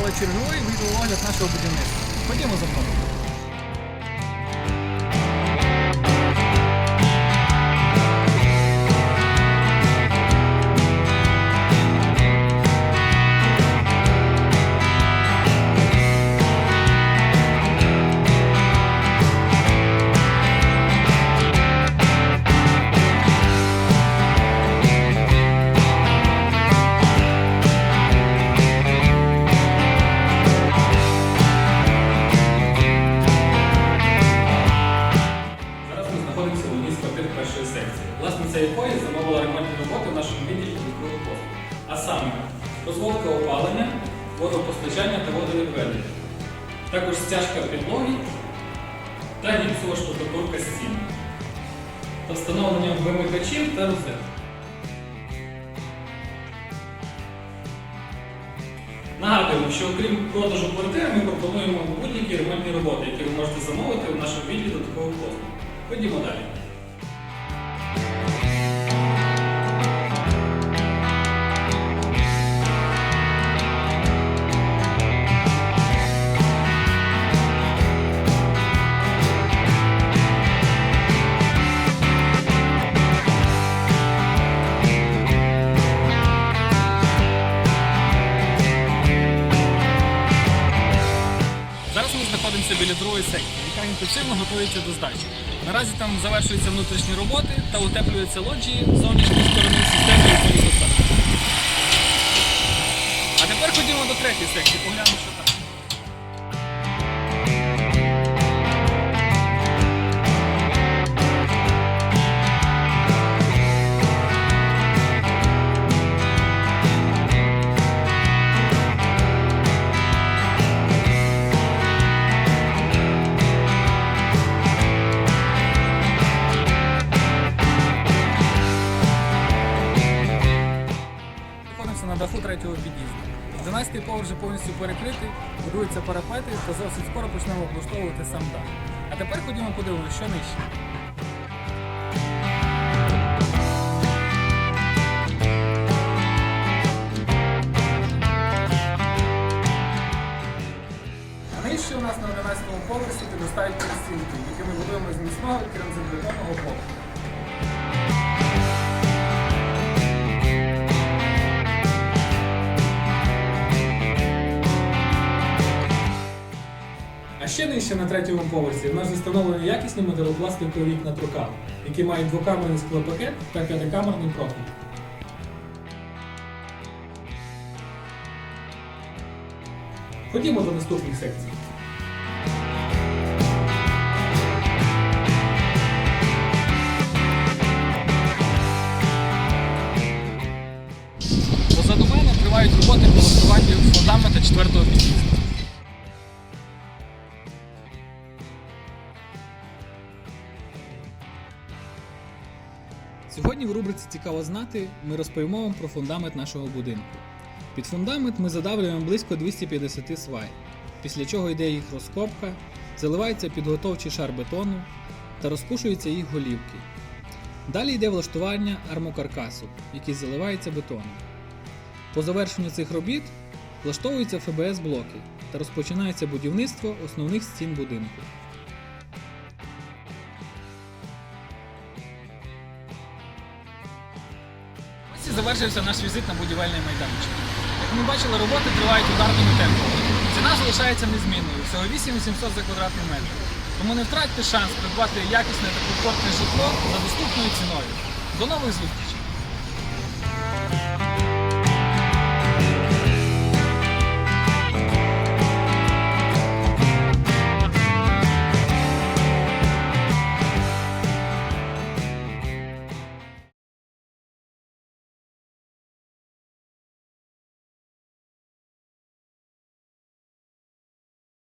знімали черговий відеоогляд нашого будівництва. Ходімо за мною. Власниця якої замовила ремонтні роботи в нашому відділі міського послуг. А саме розводка опалення, водопостачання та водовідведення. Також стяжка підлоги та гіпсова штукатурка стін. Та встановлення вимикачів та розеток. Нагадуємо, що окрім продажу квартири, ми пропонуємо будь-які ремонтні роботи, які ви можете замовити в нашому відділі додаткового послуг. Ходімо далі. Біля другої секції, яка інтенсивно готується до здачі. Наразі там завершуються внутрішні роботи та утеплюються лоджії зовнішньої сторони системи водозасадки. А тепер ходімо до третьої секції, поглянемо, що Знаходимося на даху третього під'їзду. 12-й поверх вже повністю перекритий, будуються парапети, та зовсім скоро почнемо облаштовувати сам дах. А тепер ходімо подивимося, що нижче. Нижче у нас на 11-му поверсі підростають перестінки, які ми будуємо з міцного керамзитбетонного блоку. А ще нижче на третьому поверсі в нас встановлені якісні металопластикові вікна трукал, які мають двокамерний склопакет та п'ятикамерний профіль. Ходімо до наступних секцій. Позаду мене тривають роботи по влаштуванню фундамента четвертого під'їзду. Сьогодні в рубриці Цікаво знати ми розповімо вам про фундамент нашого будинку. Під фундамент ми задавлюємо близько 250 свай, після чого йде їх розкопка, заливається підготовчий шар бетону та розпушуються їх голівки. Далі йде влаштування армокаркасу, який заливається бетоном. По завершенню цих робіт влаштовуються ФБС-блоки та розпочинається будівництво основних стін будинку. Ось завершився наш візит на будівельний майданчик. Як ми бачили, роботи тривають ударними темпами. Ціна залишається незмінною, всього 8800 за квадратний метр. Тому не втратьте шанс придбати якісне та комфортне житло за доступною ціною. До нових зустрічей!